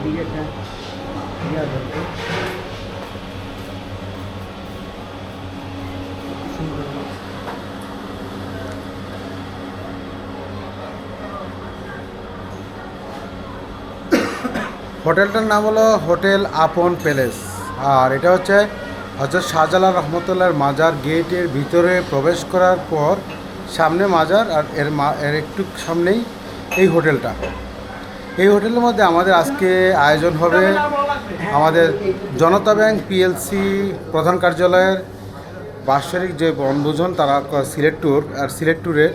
হোটেলটার নাম হলো হোটেল আপন প্যালেস। আর এটা হচ্ছে হজরত শাহজালাল রহমতুল্লাহর মাজার গেটের ভিতরে প্রবেশ করার পর সামনে মাজার আর এর মা এর একটু সামনেই এই হোটেলটা। এই হোটেলের মধ্যে আমাদের আজকে আয়োজন হবে আমাদের জনতা ব্যাংক পিএলসি প্রধান কার্যালয়ের বাৎসরিক যে বনভোজন, তারা সিলেট ট্যুর আর সিলেট ট্যুরের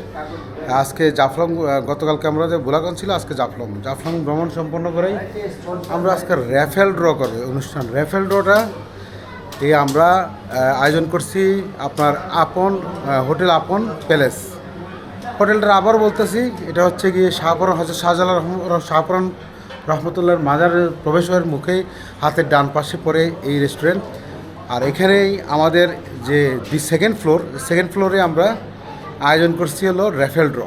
আজকে জাফলং গতকালকে আমরা যে বোলাগঞ্জ ছিল, আজকে জাফলং। জাফলং ভ্রমণ সম্পন্ন করেই আমরা আজকে র্যাফেল ড্র করবে অনুষ্ঠান। র্যাফেল ড্রটা এই আমরা আয়োজন করছি আপনার আপন হোটেল আপন প্যালেস। হোটেলটা আবার বলতেছি, এটা হচ্ছে গিয়ে শাহপুরান হচ্ছে শাহজালাল শাহপুরান রহমতুল্লাহর মাজারের প্রবেশের মুখে হাতের ডান পাশে পড়ে এই রেস্টুরেন্ট আর এখানেই আমাদের যে দি সেকেন্ড ফ্লোর সেকেন্ড ফ্লোরে আমরা আয়োজন করছি হলো র্যাফেল ড্র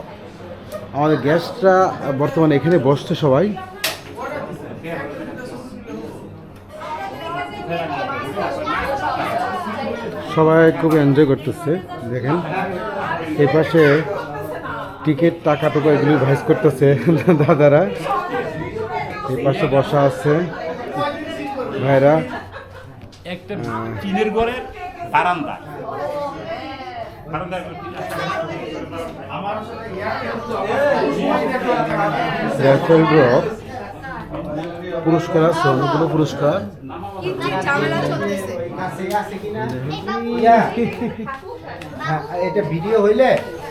আমাদের গ্যাসটা বর্তমানে এখানে বসছে সবাই। সবাই খুব এনজয় করতেছে, দেখেন। এই পাশে টিকিট টাকা টুকু এগুলি ভাইস করতেছে দাদারা। এই পাশে বসা আছে ভাইরা। একটা টিনের ঘরের বারান্দা। বারান্দা র্যাফেল ড্র পুরস্কার আছে অনেকগুলো পুরস্কার। হ্যাঁ, এটা ভিডিও হইলে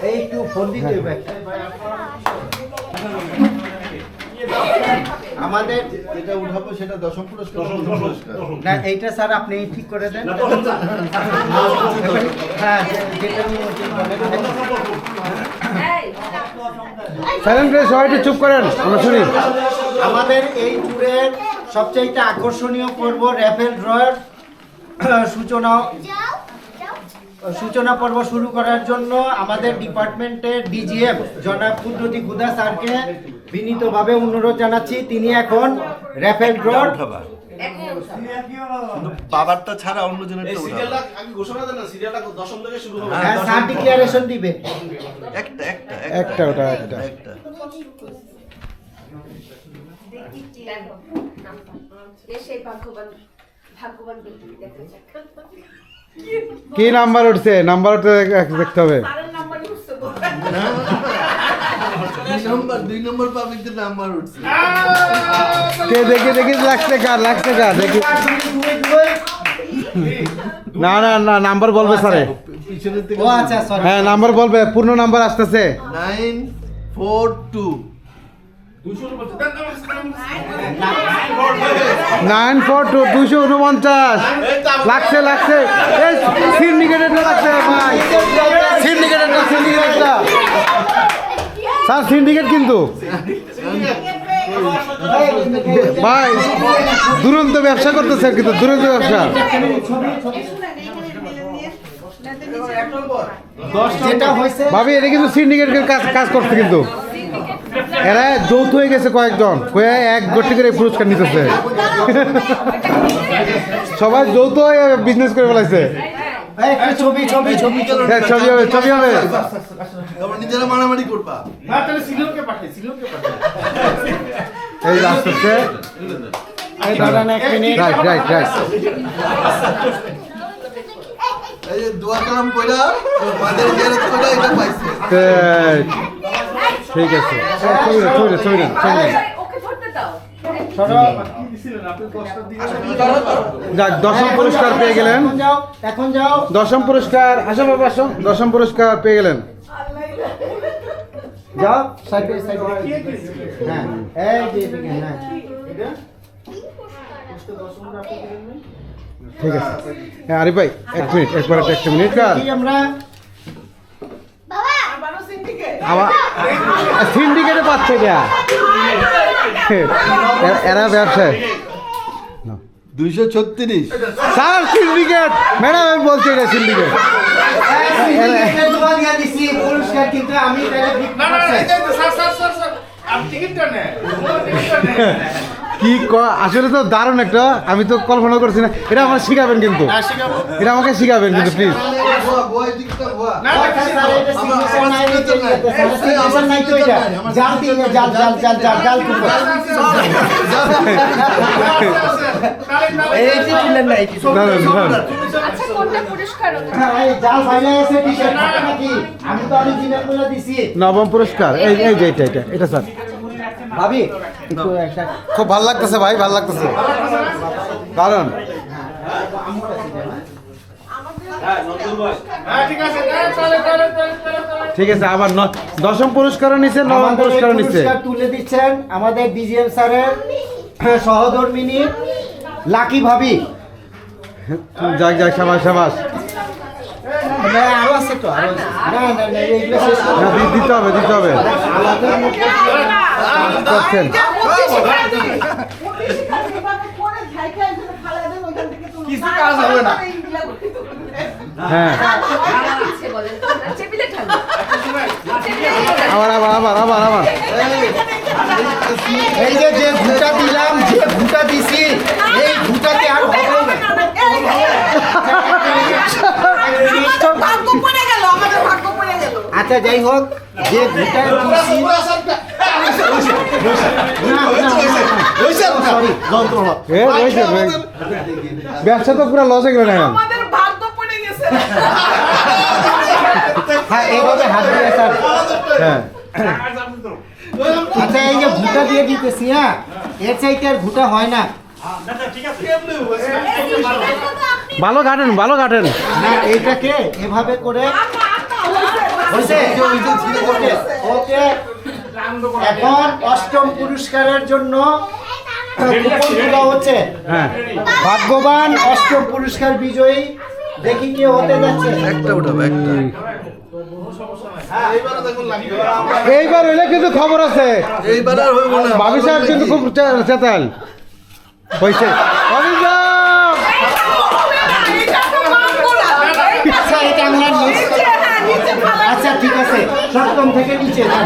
এই একটু ফোন দিতে আমাদের যেটা উঠাবো সেটা দশম পুরস্কার। না এইটা স্যার আপনি ঠিক করে দেন। হ্যাঁ। সাইলেন্ট প্লিজ সবাই একটু চুপ করেন আমরা শুনি। আমাদের এই ট্যুরের সবচাইতে আকর্ষণীয় পর্ব র্যাফেল ড্রয়ের সূচনা সূচনা পর্ব শুরু করার জন্য আমাদের ডিপার্টমেন্টের ডিজিএম জনাব কুদরতি গুদা স্যারকে বিনীতভাবে অনুরোধ জানাচ্ছি। তিনি এখন র্যাফেল কিন্তু বাবারটা ছাড়া অন্য জনেরটা উঠাবা আগে ঘোষণা দেন না সিরিয়ালটা দশম থেকে শুরু হবে হ্যাঁ, স্যার ডিক্লারেশন দিবে একটা। একটা। একটা ওটা একটা একটা সেই ভাগ্যবান ভাগ্যবান ব্যক্তি দেখা যাক। কি নাম্বার উঠছে? নাম্বার উঠতে দেখতে হবে। তারের নাম্বার উঠছে দুই নম্বর দুই নম্বর পাবলিকদের নাম্বার উঠছে। কে দেখি দেখি লাগছে কার লাগছে কার দেখি। না না না নাম্বার বলবে স্যারে। আচ্ছা সরি হ্যাঁ নাম্বার বলবে পূর্ণ নাম্বার আসতেছে। Nine four two. Nine four two দুশো উনপঞ্চাশ। লাগছে লাগছে। এই সিন্ডিকেটেডটা লাগছে ভাই। সিন্ডিকেটেডটা সিন্ডিকেটেডটা স্যার সিন্ডিকেট কিন্তু। ভাই দুরন্ত ব্যবসা করতেছে কিন্তু দুরন্ত ব্যবসা। ভাবি এটা কিন্তু সিন্ডিকেটের কাজ কাজ করছে কিন্তু। এরা যৌথ হয়ে গেছে কয়েকজন। কয়ে এক গোষ্ঠী করে পুরস্কার নিতেছে। সবাই যৌথ হয়ে বিজনেস করে ফেলাইছে। ছবি ছবি ছবি হ্যাঁ, ছবি হবে ছবি হবে। নিজেরা মারামারি করবা। এই রাইট রাইট রাইট এই যে দোয়া কালাম কইরা মাদের জিয়ারত কইরা এটা পাইছে। ঠিক আছে। যাক দশম পুরস্কার পেয়ে গেলেন। এখন যাও দশম পুরস্কার আসো বাবা আসো। দশম পুরস্কার পেয়ে গেলেন। যাও সাইডে সাইডে হ্যাঁ এই যে এদিকে, হ্যাঁ। ঠিক আছে। হ্যাঁ আরে ভাই এক মিনিট একবার একটা মিনিট কার? আমরা আমার সিন্ডিকেটে পাচ্ছে যা এরা ব্যবসায়। দুইশো ছত্রিশ। Sir syndicate! ম্যাডাম আমি বলছি এটা সিন্ডিকেট। আমি কি ক- আসলে তো দারুণ একটা আমি তো কল্পনা করছি না এটা আমার শিখাবেন কিন্তু এটা আমাকে শিখাবেন কিন্তু প্লিজ। আচ্ছা? হ্যাঁ। নবম পুরস্কার এই এই যে এটা এটা এটা স্যার ভাবি? খুব ভালো লাগতেছে ভাই ভালো লাগতেছে। দারুণ। হ্যাঁ ঠিক আছে চলে ঠিক আছে আবার ন- দশম পুরস্কারও নিচ্ছে নবম পুরস্কারও নিচ্ছে পুরস্কার তুলে দিচ্ছেন আমাদের ডিজিএম স্যারের সহধর্মিনী লাকি ভাবি। যাক যাক সাবাস সাবাস। আরও আছে তো আরও না না না এইগুলো শেষ না দিতে হবে দিতে হবে করছেন কিছু কাজ হবে না। হ্যাঁ আবার আবার আবার আবার আবার এই যে যে ঘুটা দিলাম যে ঘুটা দিছি এই ঘুটাতে আর হবে না ভাগ্য পড়ে গেল আমাদের ভাগ্য পড়ে গেল আচ্ছা যাই হোক যে ঘুটা দিছি না, না, না, না। Sorry, যন্ত্রণা। এ রয়েছে রয়েছে। ব্যবসা তো পুরো লসে গেল না হ্যাঁ এইভাবে হাত দিয়ে স্যার হ্যাঁ আচ্ছা এই যে ঘুটা দিয়ে দিতেছি হ্যাঁ এর চাইতে আর ঘুটা হয় না ভালো কাটেন ভালো কাটেন না এইটাকে এভাবে করে হয়েছে? ওকে। ওকে এখন অষ্টম পুরস্কারের জন্য হচ্ছে। হ্যাঁ। ভাগ্যবান অষ্টম পুরস্কার বিজয়ী। দেখি কে হতে যাচ্ছে। একটা উঠাবো একটা। এইবার হইলে কিন্তু খবর আছে। এইবার আর হইব না। বাবি সাহেব কিন্তু খুব চেতাল। হয়েছে অভিযোগ আচ্ছা এটা আমরা next- আচ্ছা ঠিক আছে সপ্তম থেকে নিচে যান।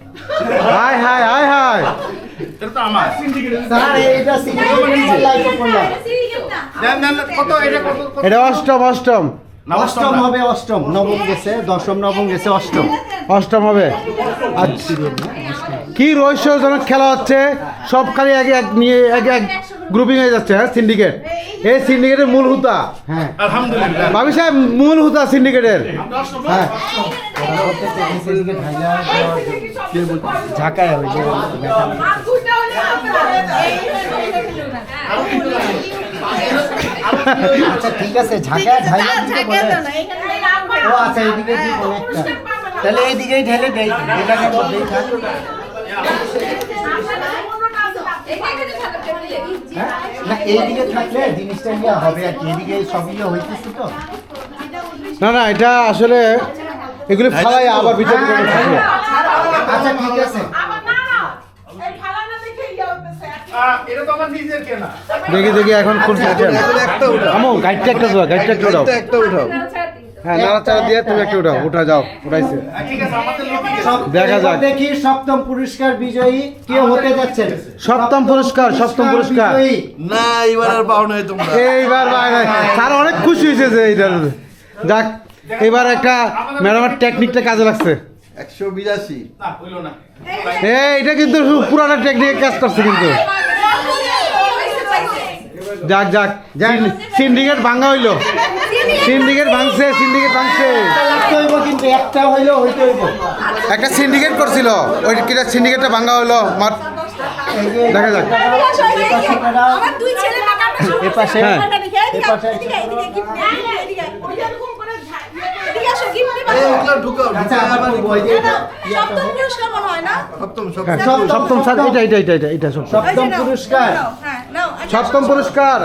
হাই হাই হাই হাই। এটা তো আমার। স্যার এইটা সিগনেচার লাইক করলাম দেন দেন কত এটা কত কত? এটা অষ্টম অষ্টম। অষ্টম হবে অষ্টম। নবম গেছে দশম নবম গেছে অষ্টম। অষ্টম হবে। আচ্ছা। কি রহস্যজনক খেলা হচ্ছে? সব খালি এক এক নিয়ে এক এক গ্রুপিং হয়ে যাচ্ছে হ্যাঁ সিন্ডিকেট এই সিন্ডিকেটের মূল হুতা হ্যাঁ আলহামদুলিল্লাহ। বাবি সাহেব মূল হুতা সিন্ডিকেটের হ্যাঁ। আচ্ছা ঠিক আছে ও আচ্ছা একটা তাহলে এইদিকেই ঢেলে? না এইদিকে থাকলে জিনিসটা ইয়া হবে আর কি এদিকে সব ইয়ে হইতেছে তো না না, এটা আসলে এগুলি ফালাই আবার বিচার করে আচ্ছা ঠিক আছে আহ, এটা তো আমার নিজের কেনা দেখি দেখি এখন কোন সিস্টেম এখন একটা উঠাও আমো গাইডটা একটা দাও গাইডটা একটা দাও একটা একটা উঠাও হ্যাঁ নাড়াচাড়া দিয়ে তুমি একটা উঠাও উঠা যাও উঠাইছে ঠিক আছে আমাদের লোকই সব- দেখা যাক। দেখি সপ্তম পুরস্কার বিজয়ী কে হতে যাচ্ছেন সপ্তম পুরস্কার, সপ্তম পুরস্কার। না এইবার আর পাও নাই তোমরা এইবার ভাই ভাই স্যার অনেক খুশি হয়েছে যে এইটা যাক এবার একটা ম্যাডামের টেকনিকটা কাজে লাগছে। একশো বিরাশি। না হইল না। এই এটা কিন্তু পুরানো টেকনিকে কাজ করছে কিন্তু। যাক যাক সিন্ডিকেট ভাঙা হইল। সিন্ডিকেট ভাঙছে সিন্ডিকেট ভাঙছে। একটা কিন্তু একটা হইলেও হইতে হইব। একটা সিন্ডিকেট করছিল ওই কিটা সিন্ডিকেটটা ভাঙা হইল মার দেখা যাক। আমার দুই ছেলে টাকা এ পাশে হ্যাঁ। এ পাশে আচ্ছা, সপ্তম এটা এটা এটা এটা এটা সপ্তম। পুরস্কার। সপ্তম পুরস্কার।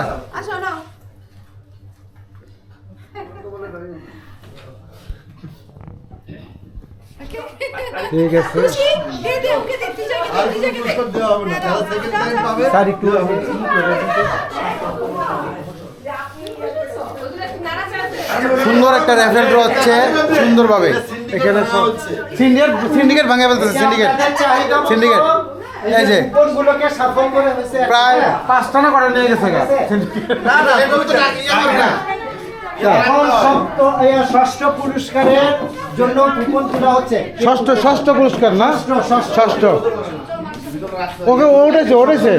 ঠিক আছে। স্যার একটু সুন্দর একটা ড্র হচ্ছে সুন্দরভাবে। এখানে সিন্ডিকেট সিন্ডিকেট ভাঙে ফেলতেছে সিন্ডিকেট। সিন্ডিকেট। এই যে প্রায় পাঁচটা না করে নিয়ে গেছে এই ষষ্ঠ পুরস্কারের জন্য কুপন তোলা হচ্ছে। ষষ্ঠ ষষ্ঠ পুরস্কার না। ষষ্ঠ। ওকে ও উঠেছে উঠেছে।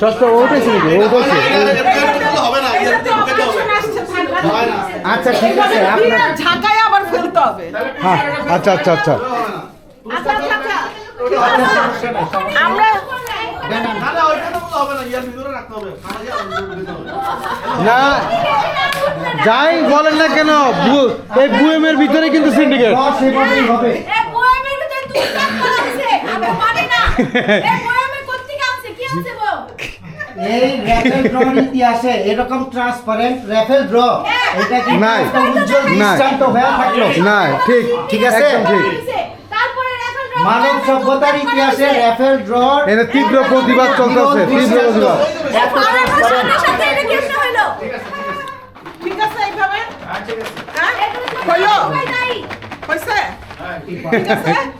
ষষ্ঠ ও উঠেছে নাকি? ও উঠেছে। আচ্ছা ঠিক আছে আপনার ঝাঁকায় আবার ফেলতে হবে। হ্যাঁ আচ্ছা আচ্ছা আচ্ছা। আচ্ছা আচ্ছা আমরা না না ওইটা তো হবে না ইয়ার ভিতরে রাখতে হবে খানা দিয়ে ঢুকাতে হবে না যাই বলেন না কেন এই বুয়েমের ভিতরে কিন্তু সিন্ডিকেট র সেভাবেই হবে এ বয়ামের ভিতরে তুই কাট করা আছে আমি মানি না এ বয়ামের কোত্থেকে আনছে কি আনছে বল এই র্যাফেল ড্রর ইতিহাসে এরকম ট্রান্সপারেন্ট র্যাফেল ড্র। এটা কি নাই। উজ্জ্বল দৃষ্টান্ত হয়ে থাকল? না ঠিক ঠিক আছে? ঠিক। মানব সভ্যতার ইতিহাসে র্যাফেল এর তীব্র প্রতিবাদ চলতেছে তীব্র প্রতিবাদ। হইল ঠিক আছে এইভাবে। হ্যাঁ ঠিক আছে। আমার ফালাইবো নাকি না আমার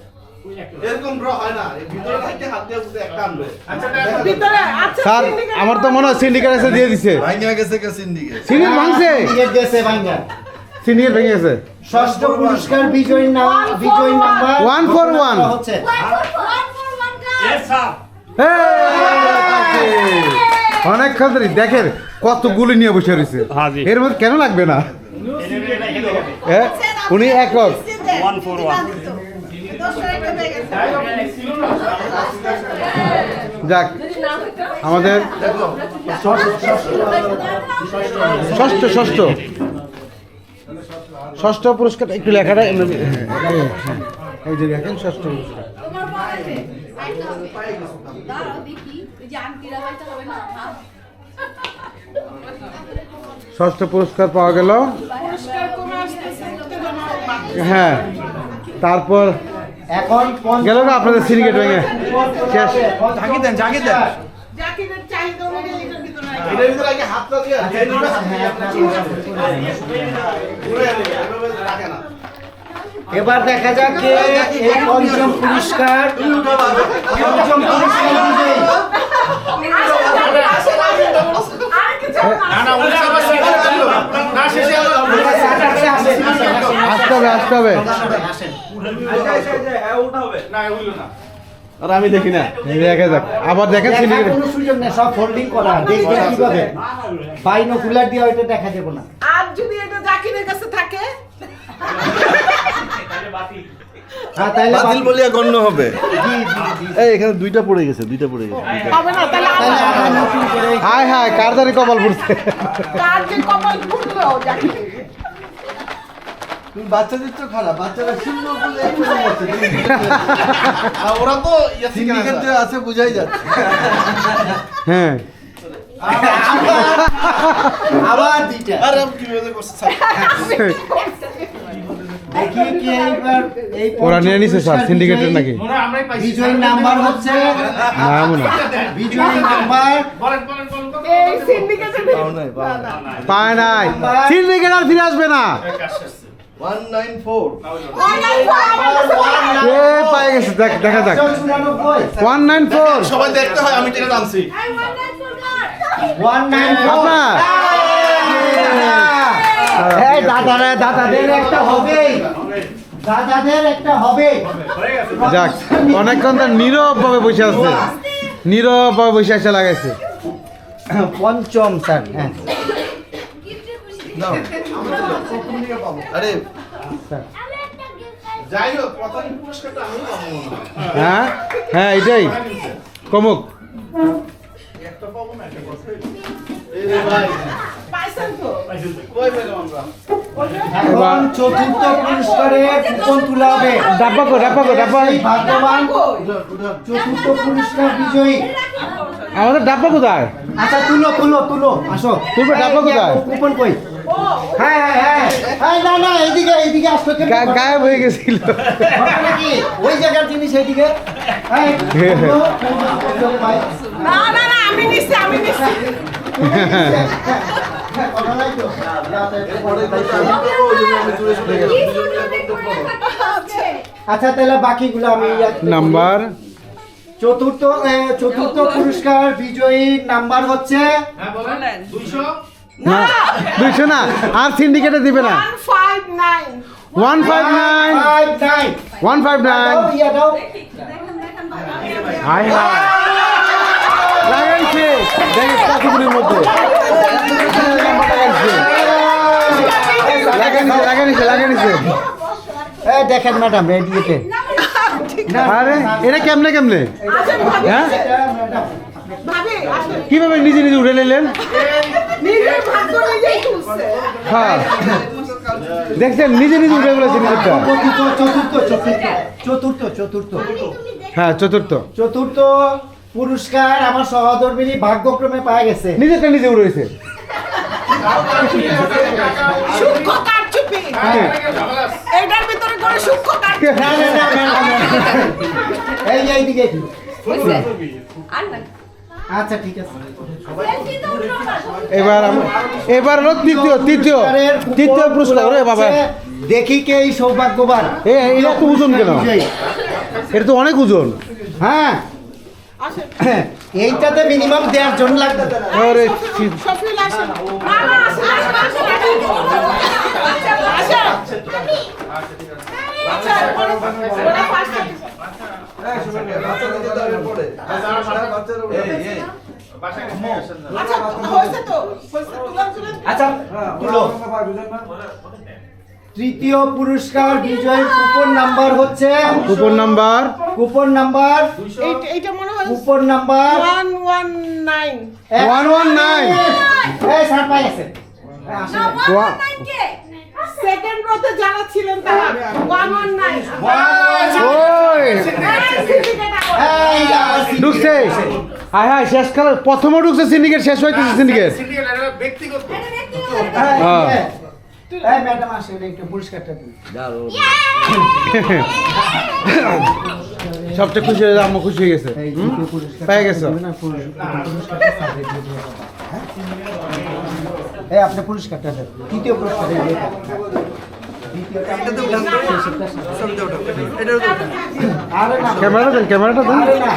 এরকম ড্র হয় না। ভিতরে থেকে হাত দিয়ে শুধু একটা আনবে। ভিতরে আচ্ছা স্যার আমার তো মনে হয় সিন্ডিকেট এসে দিয়ে দিছে। ভাঙিয়া গেছে কে সিন্ডিকেট? সিন্ডিকেট ভাঙছে? সিন্ডিকেট গেছে ভেঙে গেছে। ষষ্ঠ পুরস্কার বিজয়ী নাম বিজয়ী নাম্বার One for one. হচ্ছে। Yes, sir. এই! অনেকক্ষণ ধরে দেখেন কতগুলি নিয়ে বসে রয়েছে। হ্যাঁ এর মধ্যে কেন লাগবে না? হ্যাঁ? উনি একক। For one. যাক আমাদের ষষ্ঠ ষষ্ঠ। ষষ্ঠ পুরস্কার একটু লেখাটা। এই যে দেখেন ষষ্ঠ পুরস্কার। ষষ্ঠ পুরস্কার পাওয়া গেল। হ্যাঁ তারপর এখন গেল না আপনাদের সিন্ডিকেট ভেঙে শেষ ঝাঁকি দেন ঝাঁকি দেন এবার দেখা যাক কে এই পঞ্চম পুরস্কার পঞ্চম পুরস্কার আসতে হবে আসতে হবে আর আমি দেখি না দেখে দেখা যাক আবার দেখেন কোনো সুযোগ নেই সব ফোল্ডিং করা দেখবেন কীভাবে বাইনোকুলার দিয়ে হয়তো দেখা যাবে না আর যদি এটা জাকিরের কাছে থাকে হ্যাঁ তাইলে বাতিল বলিয়া গণ্য হবে। এই এখানে দুইটা পড়ে গেছে দুইটা পড়ে গেছে হবে না তাহলে তাইলে আবার নতুন করে হায় হায় কার জানি কপাল পড়ছে। যে কপাল তুমি বাচ্চাদের তো খারাপ বাচ্চারা সুন্দর বলে চলে যাচ্ছে আর ওরা তো সিন্ডিকেট যে আছে বুঝাই যাচ্ছে। হ্যাঁ। আবার আরে দেখি কি এইবার এই ওরা নিয়ে নিছে স্যার সিন্ডিকেটের নাকি? বিজয়ী নাম্বার হচ্ছে না এমন না। বিজয়ী নাম্বার এই সিন্ডিকেটের পায় নাই। সিন্ডিকেট আর ফিরে আসবে না। One nine four. কে পায় গেছে দেখ দেখা যাক। চুরানব্বই। One nine four. সবাই দেখতে হয় আমি আনছি। ওয়ান নাইন আপনার? এই দাদারা দাদাদের একটা হবেই দাদাদের একটা হবে। যাক অনেকক্ষণ তো নীরব ভাবে বসে আছে। নীরব ভাবে বসে আছে লাগাইছে। পঞ্চম স্যার হ্যাঁ। আরে হয়। হ্যাঁ? হ্যাঁ এটাই। কমুক। এখন চতুর্থ পুরস্কারে কুপন তোলা হবে ডাব্বা কো ডাব্বা কো ডাব্বা ভাগ্যবান চতুর্থ পুরস্কার বিজয়ী। আমাদের ডাব্বা কোথায়? আচ্ছা তুলো তুলো তুলো আসো। তুলবে, ডাব্বা কোথায়? কুপন কই? হ্যাঁ হ্যাঁ হ্যাঁ। হ্যাঁ না না এইদিকে এইদিকে আসতো গায়েব হয়ে গেছিল? ওই জায়গার জিনিস এইদিকে? হ্যাঁ। না না না আমি আমি আচ্ছা তাহলে বাকিগুলো আমি এক- নাম্বার চতুর্থ চতুর্থ পুরস্কার বিজয়ীর নাম্বার হচ্ছে? হ্যাঁ না দুইশো না আর সিন্ডিকেটে দিবে না। One five nine one five nine five one five nine দাও, হাই হাই। লাগাইছে। দেখে মধ্যে। এই দেখেন ম্যাডাম দিয়েতে আরে এটা কেমনে কেমনে? হ্যাঁ? কীভাবে নিজে নিজে উঠে নিলেন? হ্যাঁ। দেখছেন নিজে নিজে উঠে বলেছে নিজেরটা। চতুর্থ চতুর্থ চতুর্থ চতুর্থ চতুর্থ হ্যাঁ চতুর্থ। চতুর্থ পুরস্কার আমার সহধর্মিনী ভাগ্যক্রমে পাওয়া গেছে। নিজেরটা নিজে হ্যাঁ এইটার ভিতরে করে সূক্ষ্ম না, না, না, না, না, না। এই এই দিকে একটু। আর না। আচ্ছা ঠিক আছে। এবার এবার হলো তৃতীয় তৃতীয় তৃতীয় পুরস্কার রে বাবা। দেখি কে এই সৌভাগ্যবান। এ এটা তো ওজন কেন? এটা তো অনেক ওজন হ্যাঁ। এইটাতে মিনিমাম দেড় জন লাগবে। আরে ছি- শফিউল আসেন না না আসেন আসেন আসেন আসেন আচ্ছা ওরা ফার্স্ট আচ্ছা হয়েছে তো। হয়েছে তুলার তুলেন আচ্ছা তুলো। তৃতীয় পুরস্কার বিজয়ের কুপন নাম্বার হচ্ছে কুপন নাম্বার? কুপন নাম্বার এইটা মনে হয় coupon number one one nine. One one nine. এই স্যার পাই আছে। না ওয়ান নাইন কে? সেকেন্ড রোতে যারা ছিলেন তারা ওয়ান ওয়ান নাইন। ঢুকছে হাই হাই শেষ কালে প্রথমে ঢুকছে সিন্ডিকেট শেষ হইতেছে সিন্ডিকেট ব্যক্তিগত হ্যাঁ। সবচেয়ে খুশি হয়ে আম্মু খুশি হয়ে গেছে পেয়ে গেছো দিবেন না, পুরস্কার- পুরস্কারটা স্যারকে দিয়ে দেবো। হ্যাঁ? এই আপনি পুরস্কারটা দেন। তৃতীয় পুরস্কার ক্যামেরাটা দেন ক্যামেরাটা দেন আরে না।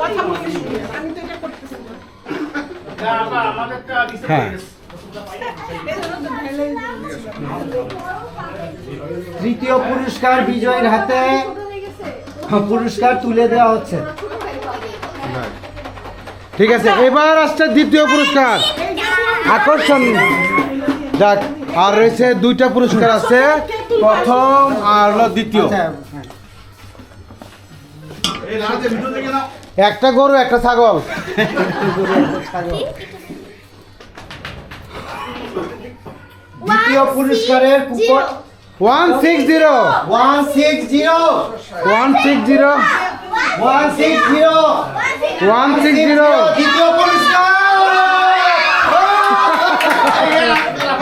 কথা বলিস আমি তো এটা করতেছি না। আমাদেরটা দিছে হ্যাঁ। তৃতীয় পুরস্কার বিজয়ের হাতে পুরস্কার তুলে দেওয়া হচ্ছে। ঠিক আছে এবার আসছে দ্বিতীয় পুরস্কার। আকর্ষণ। যাক আর রয়েছে দুইটা পুরস্কার আছে। প্রথম আর হলো দ্বিতীয়। আচ্ছা, দেখে একটা গরু একটা ছাগল। দ্বিতীয় পুরস্কারের coupon. One six zero one six zero one six zero one six zero one six zero দ্বিতীয় পুরস্কার হ্যাঁ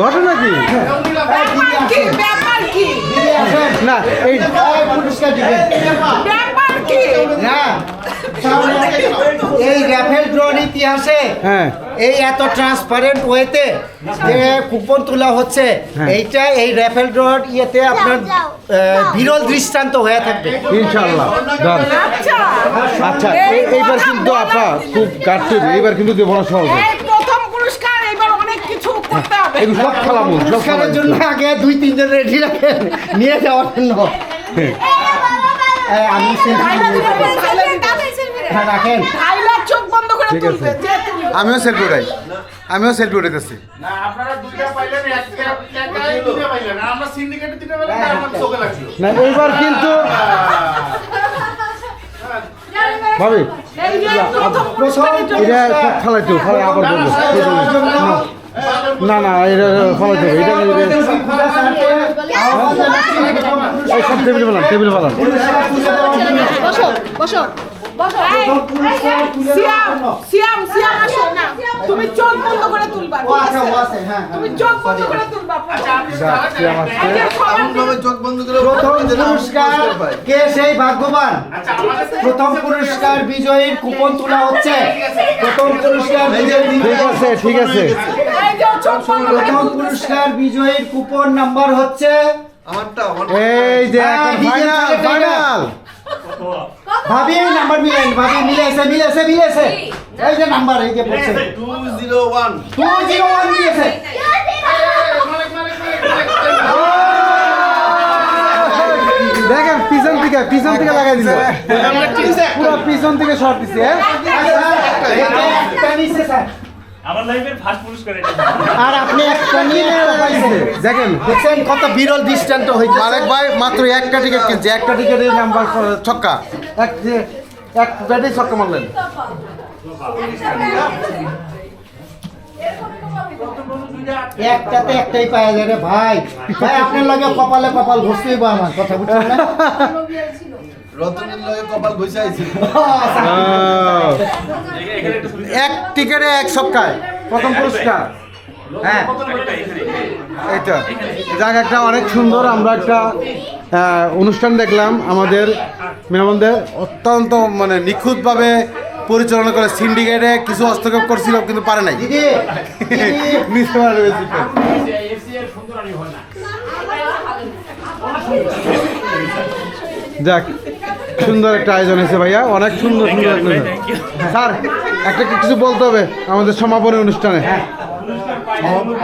ঘটনা কি? না এই পুরস্কার না। এই র্যাফেল ড্রোর ইতিহাসে হ্যাঁ। এই এত ট্রান্সপারেন্ট ওয়েতে যে কুপন তোলা হচ্ছে হ্যাঁ। এইটা এই র্যাফেল ড্রোর ইয়েতে আপনার বিরল দৃষ্টান্ত হয়ে থাকবে। ইনশাল্লাহ আচ্ছা। আচ্ছা এই- এইবার কিন্তু আপা খুব কাটতে এইবার কিন্তু দেবো না সহজে এই প্রথম পুরস্কার এবার অনেক কিছু করতে সব খেলাবো সব জন্য আগে দুই তিনজন রেডি রাখেন নিয়ে যাওয়ার জন্য। এই, আমি সেলফি রাখেন। চোখ বন্ধ করে ঠিক আছে। আমিও সেলফি উঠাই। আমিও সেলফি উঠাইতেছি। না আপনারা দুইটা পাইলেন দুইটা পাইলেন। আমরা সিন্ডিকেটে দুইটা পাইলেন চোখে লাগছিল না এইবার কিন্তু হ্যাঁ। ভাবি এটা ফালাই আবার বলব। না না এটা ফালাইতে হবে এটা সব টেবিল বানান টেবিল বানান বসো বসো। সিয়াম সিয়াম আসো। না তুমি চোখ বন্ধ করে তুলবা আচ্ছা হ্যাঁ হ্যাঁ। তুমি চোখ বন্ধ করে তুলবা কে সেই ভাগ্যবান? প্রথম পুরস্কার বিজয়ীর কুপন তোলা হচ্ছে। প্রথম পুরস্কার ঠিক আছে ঠিক আছে। প্রথম পুরস্কার বিজয়ীর কুপন নাম্বার হচ্ছে আমারটা এই যে হ্যাঁ, ফাইনাল ফাইনাল ভাবি নাম্বার মিলেন ভাবি মিলেছে মিলেছে মিলেছে এই যে নাম্বার এই যে ওয়ান জিরো ওয়ান মিলেছে দেখেন পিছন থেকে পিছন থেকে লাগাই দিল পুরো পিছন থেকে শর্ট দিছে হ্যাঁ? একটা নিচ্ছে স্যার আমার লাইফের ফার্স্ট পুরস্কার এটা। আর আপনি একটা নিয়ে পাইছেন দেখেন দেখছেন কত বিরল দৃষ্টান্ত হইছে মালিক ভাই মাত্র একটা টিকিট কিনছে। একটা টিকিটের নাম্বার ছক্কা। এক যে এক ব্যাটে ছক্কা মারলেন। একটাতে একটাই পাওয়া যায় রে ভাই। ভাই আপনার লাগে কপালে কপাল ঘষতেই বা আমার কথা বুঝছেন না? রতনের লগে কপাল ঘষাইছি এক টিকিটে এক ছক্কায় প্রথম পুরস্কার। হ্যাঁ। এইটা। যাক একটা অনেক সুন্দর আমরা একটা অনুষ্ঠান দেখলাম। আমাদের মেহমানদের অত্যন্ত মানে নিখুঁতভাবে পরিচালনা করে সিন্ডিকেটে কিছু হস্তক্ষেপ করছিল কিন্তু পারে নাই। যাক। সুন্দর একটা আয়োজন হয়েছে ভাইয়া। অনেক সুন্দর সুন্দর স্যার একটা কিছু বলতে হবে আমাদের সমাপনী অনুষ্ঠানে?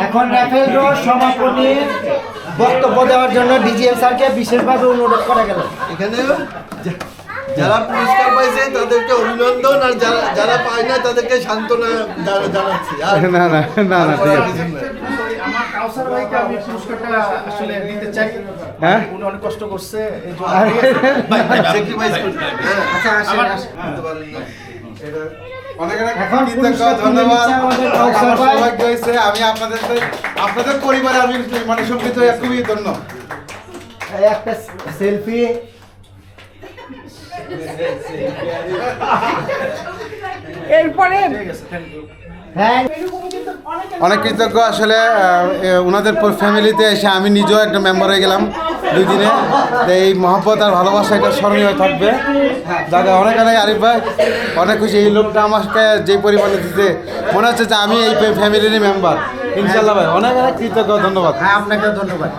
এখন রাফেল সমাপনীর বক্তব্য দেওয়ার জন্য ডিজিএম স্যারকে বিশেষভাবে অনুরোধ করা গেল। এখানে যারা পুরস্কার পাইছে তাদেরকে অভিনন্দন আর যারা যারা পায় না তাদেরকে সান্ত্বনা জানাচ্ছি। না না না না ঠিক আছে। কাউসার ভাইকে আমি পুরস্কারটা আসলে দিতে চাই। হ্যাঁ? উনি অনেক কষ্ট করছে এই জন্য Sacrifice করতে হ্যাঁ, আচ্ছা আসেন আসেন। আমি আপনাদের আপনাদের পরিবারে আমি মানে হয়ে খুবই ধন্য। একটা সেলফি এরপরে হ্যাঁ অনেক কৃতজ্ঞ আসলে ওনাদের ফ্যামিলিতে এসে আমি নিজেও একটা মেম্বার হয়ে গেলাম দুই দিনে এই মহব্বত আর ভালোবাসা এটা স্মরণীয় থাকবে। যাকে অনেক অনেক আরিফ ভাই, অনেক খুশি। এই লোকটা আমাকে যে পরিমাণে দিতে মনে হচ্ছে যে আমি এই ফ্যামিলিরই মেম্বার ইনশাল্লাহ ভাই, অনেক অনেক কৃতজ্ঞ, ধন্যবাদ। হ্যাঁ আপনাকেও ধন্যবাদ।